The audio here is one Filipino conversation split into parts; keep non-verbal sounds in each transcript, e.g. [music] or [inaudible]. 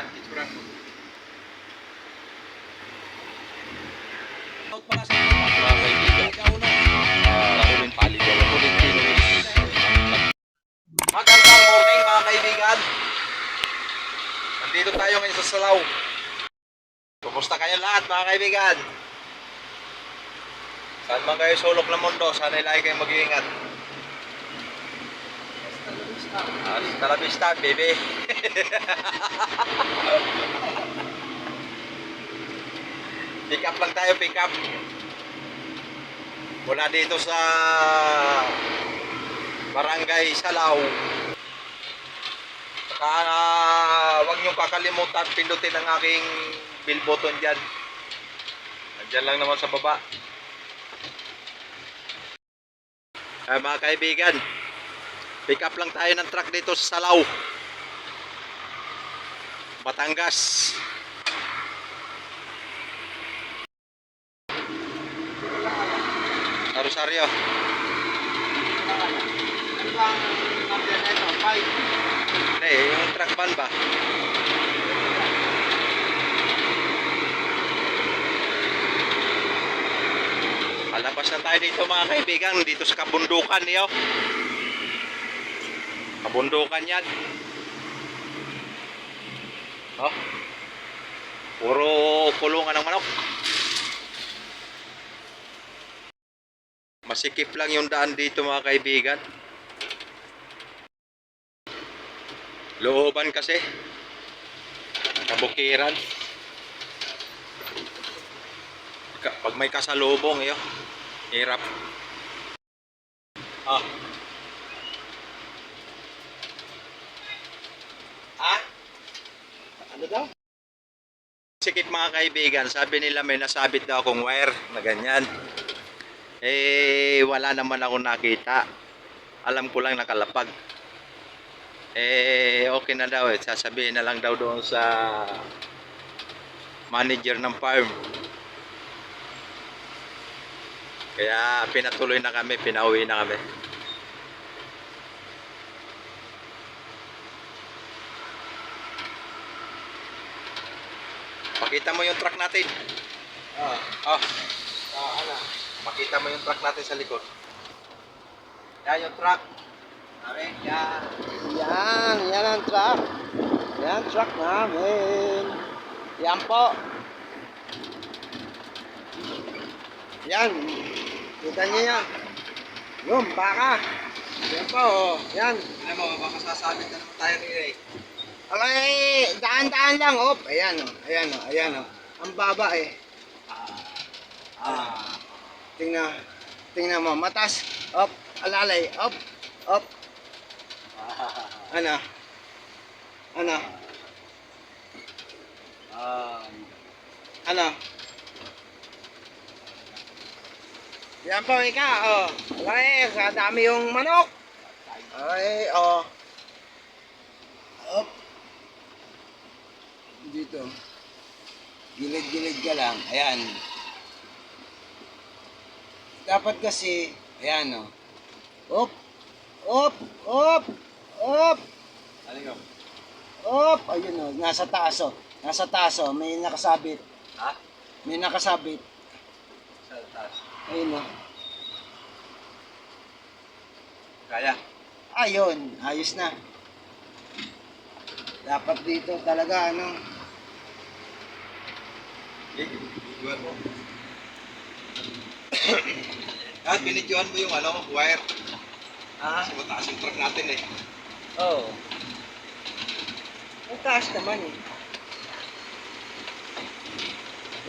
Saan? Itsura mo. Out pala sa Mga kaibigan, ikaw na. uh, huling paligawan, huling kilos. Magandang morning mga kaibigan. Nandito tayo ngayon sa Salaw. Kumusta kayo lahat mga kaibigan? Saan man kayo sulok ng mundo, sana lagi kayong mag-iingat. Hasta la vista, baby. [laughs] pick up lang tayo, pick up. Mula dito sa Barangay Salaw. Saka uh, huwag niyong kakalimutan pindutin ang aking bill button dyan. Andyan lang naman sa baba. Ay, mga kaibigan, pick up lang tayo ng truck dito sa Salaw. Batangas. Sa Rosario. Hindi, yung truck van ba? Palabas na tayo dito mga kaibigan, dito sa kabundukan niyo. Kabundukan yan. Oh. Puro kulungan ng manok. Masikip lang yung daan dito mga kaibigan. Looban kasi. Kabukiran. Ka- Pag may kasalubong, yun. Hirap. Ah? Sikip mga kaibigan, sabi nila may nasabit daw akong wire na ganyan. Eh, wala naman ako nakita. Alam ko lang nakalapag. Eh, okay na daw eh. Sasabihin na lang daw doon sa manager ng farm. Kaya pinatuloy na kami, pinauwi na kami. Pakita mo yung truck natin. Ah, Oh, ah, ano? makita mo yung truck natin sa likod. Yan yung truck. Amin, yan. Yan, yan ang truck. Yan, truck namin. Yan po. Yan. Kita niyo yan. Yung, baka. Yan po, oh. Yan. Alam mo, baka sasabit na naman tayo ni Ray. Okay, daan-daan lang, oh. Ayan, oh. Ayan, oh. Ayan, oh. Ang baba, eh. Ah. Tingnan, tingnan mo. Matas. Up, alalay. Up, up. Ano? Ano? Ah. Ano? Yan po, ika, oh. Okay, sa dami yung manok. Okay, oh. Up. Dito. Gilid-gilid ka lang. Ayan. Dapat kasi, ayan, oh. Up. Up. Up. Up. Ano yun? Up. Ayun, oh. Nasa taas, oh. Nasa taas, oh. May nakasabit. Ha? May nakasabit. Sa taas. Ayun, oh. Kaya. Ayun, ayos na. Dapat dito talaga, ano. [coughs] At binidyohan mo yung ano, wire. ah, Kasi mataas yung truck natin eh. oo. Oh. Ang taas naman eh.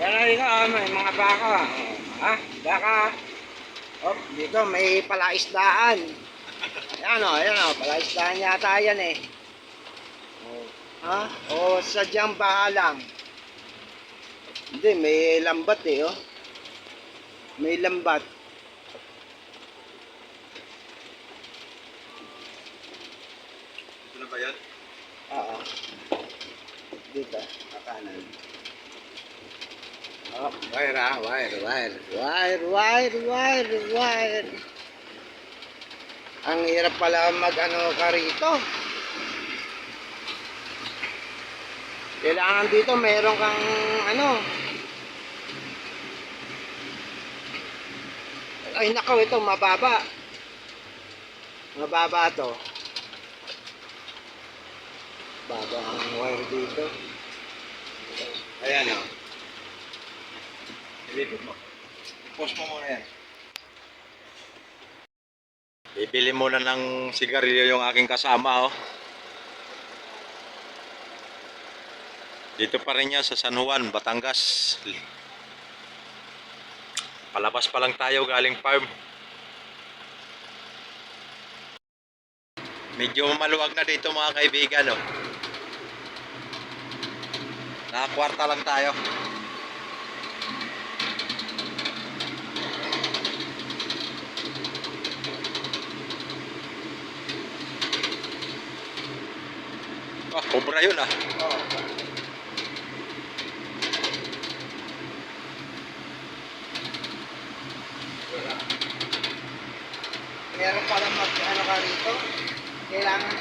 Yan na rin ah, may mga baka. Ah, baka. Oh, dito may palaisdaan. Ayan o, ayan o, palaisdaan yata yan eh. Oh. Ha? O sadyang bahalang. Hindi, may lambat eh oh. May lambat. Ito na ba yan? Oo. Dito, kakanan. Oh, wire ah, wire, wire, wire, wire, wire, wire. Ang hirap pala mag ano ka rito. Kailangan dito meron kang ano. Ay nako, ito mababa. Mababa to. Baba ang wire dito. Ayan o. Ilipit mo. Post mo muna yan. Bibili muna ng sigarilyo yung aking kasama oh. Dito pa rin yan sa San Juan, Batangas. Palabas pa lang tayo galing farm. Medyo maluwag na dito mga kaibigan oh. Nakakwarta lang tayo. Ah, cobra yun ah. Oh. Meron pala mag ano ka rito.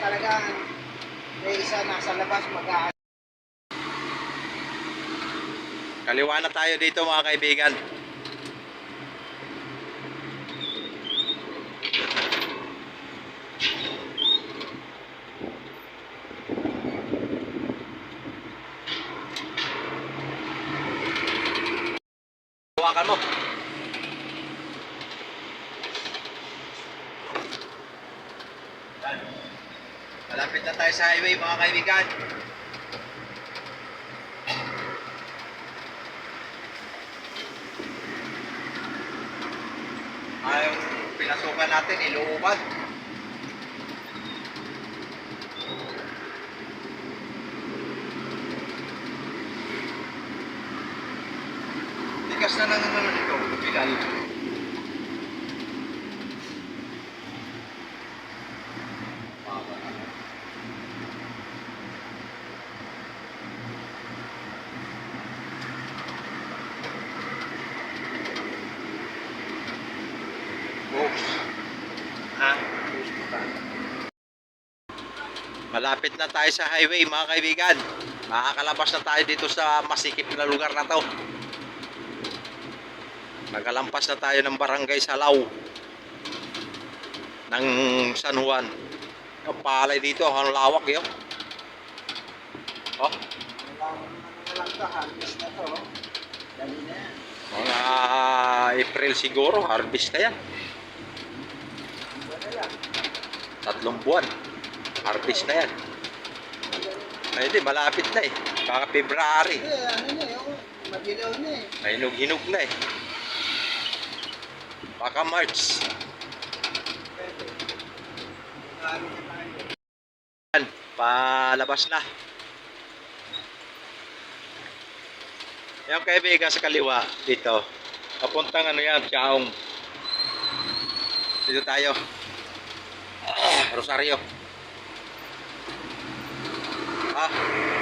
Kailangan talaga may isa nasa labas mag Kaliwa na tayo dito mga kaibigan. Hawakan mo. Yan. Malapit na tayo sa highway mga kaibigan. Ay, yung pinasukan natin, iluuban. Tigas na lang naman ito, Bilal. Oops. Ha? Malapit na tayo sa highway mga kaibigan. Makakalabas na tayo dito sa masikip na lugar na to. Nagalampas na tayo ng barangay Salaw ng San Juan. Yung palay dito, ang lawak yun. Oh, to. oh. Yan. mga April siguro, harvest na yan. Tatlong buwan, harvest na yan. Ay di, malapit na eh. Baka February. Eh, ano na eh, oh, madilaw na eh. May hinog-hinog na eh. Baka March. Yan, palabas na. Yung kaibigan sa kaliwa dito. Papuntang ano yan, Chaong. Dito tayo. Ah, Rosario. Ah.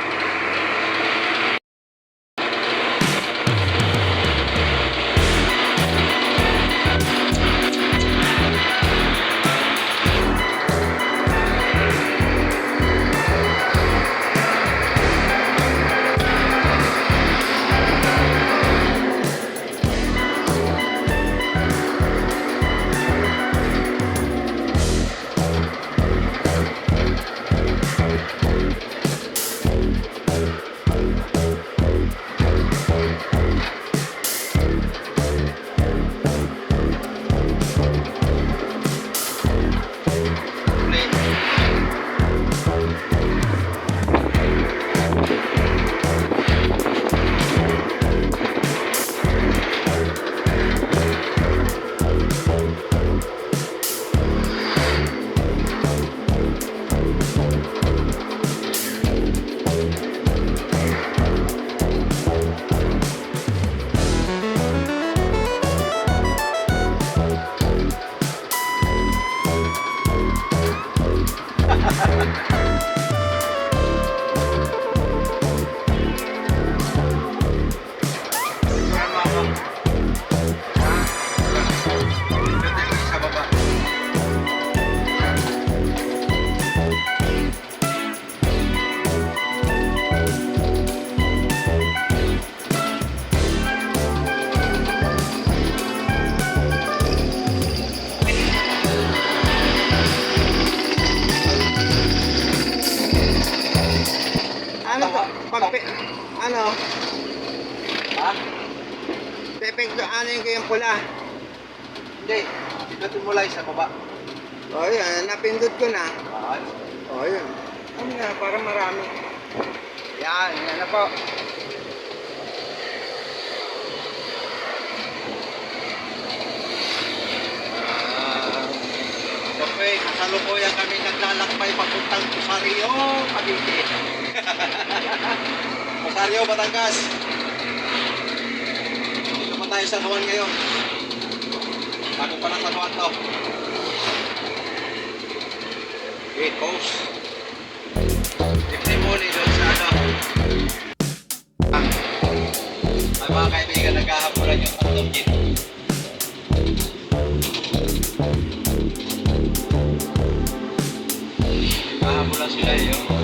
po. Ah, uh, okay, kasalukuyan kami naglalakbay papuntang Rosario, Cavite. [laughs] Rosario, Batangas. Dito pa tayo sa Juan ngayon. Bago pa lang sa Juan to. Gate post. Testimony doon sa Bahamulan sila yung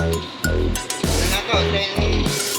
Ano to? Training.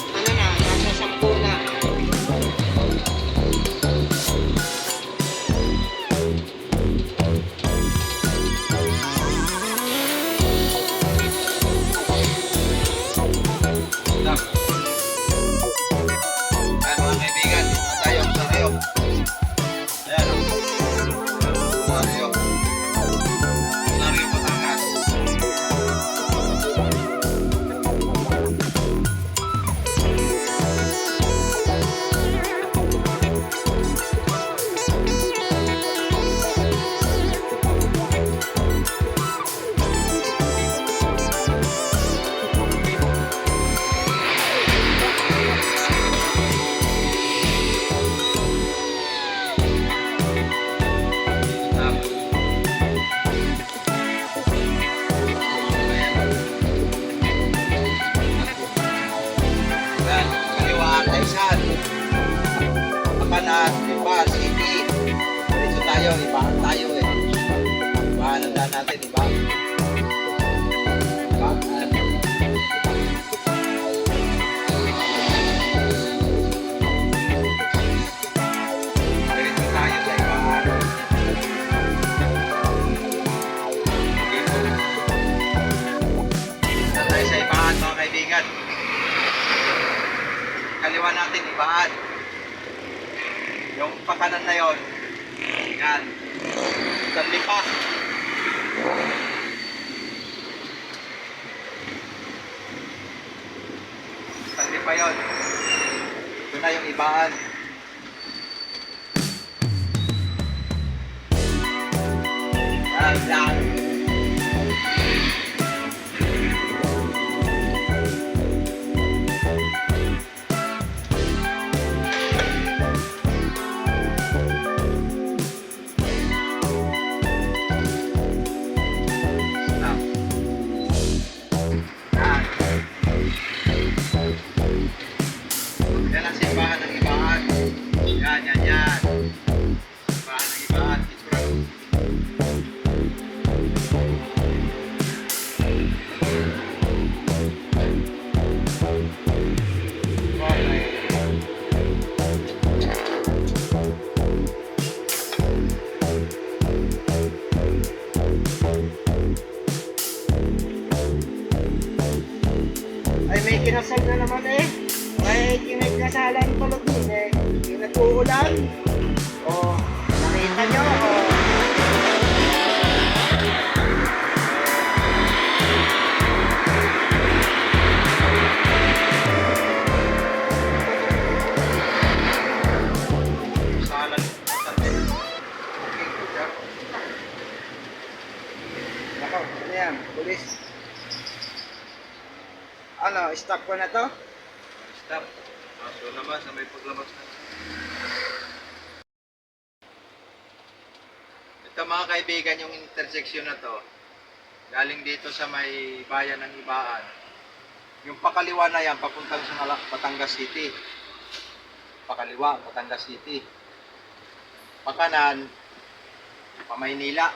kaliwa natin ibaan. Yung pakanan na yon. Yan. Sa lipa. Sa lipa yon. Doon na yung ibaan. Yan, yan. Ko na to. Stop. Paso naman sa may paglabas na. Ito mga kaibigan, yung intersection na to, galing dito sa may bayan ng Ibaan. Yung pakaliwa na yan, papuntang sa Batangas City. Pakaliwa, Batangas City. Pakanan, pa Maynila.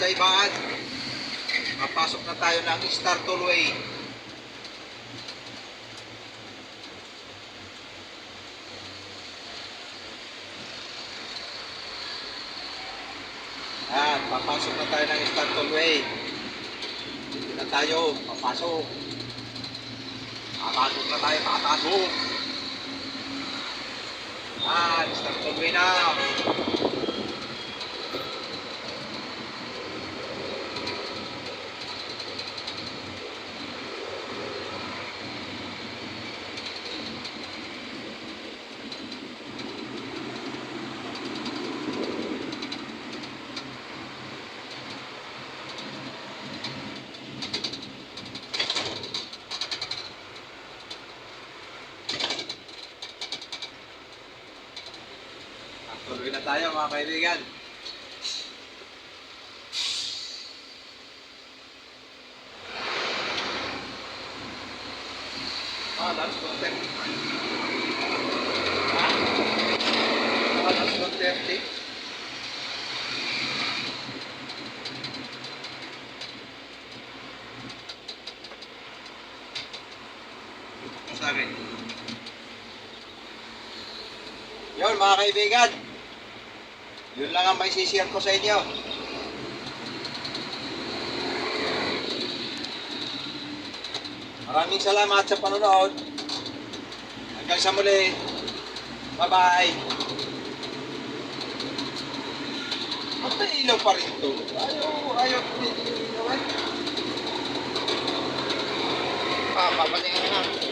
Sa Ibaan. Papasok na tayo ng Star Tollway. Yan, papasok na tayo ng Star Tollway. Dito na tayo, papasok. Papasok na tayo, papasok. Yan, Star Tollway na. Tuloy na tayo mga kaibigan. Ah, that's content. Ah, that's content. Sa akin. Yun mga kaibigan. Lang ang may sishare ko sa inyo. Maraming salamat sa panonood. Hanggang sa muli. Bye-bye. Ba't may ilaw pa rin to? Ayaw, ayaw. Ah, papatingin na.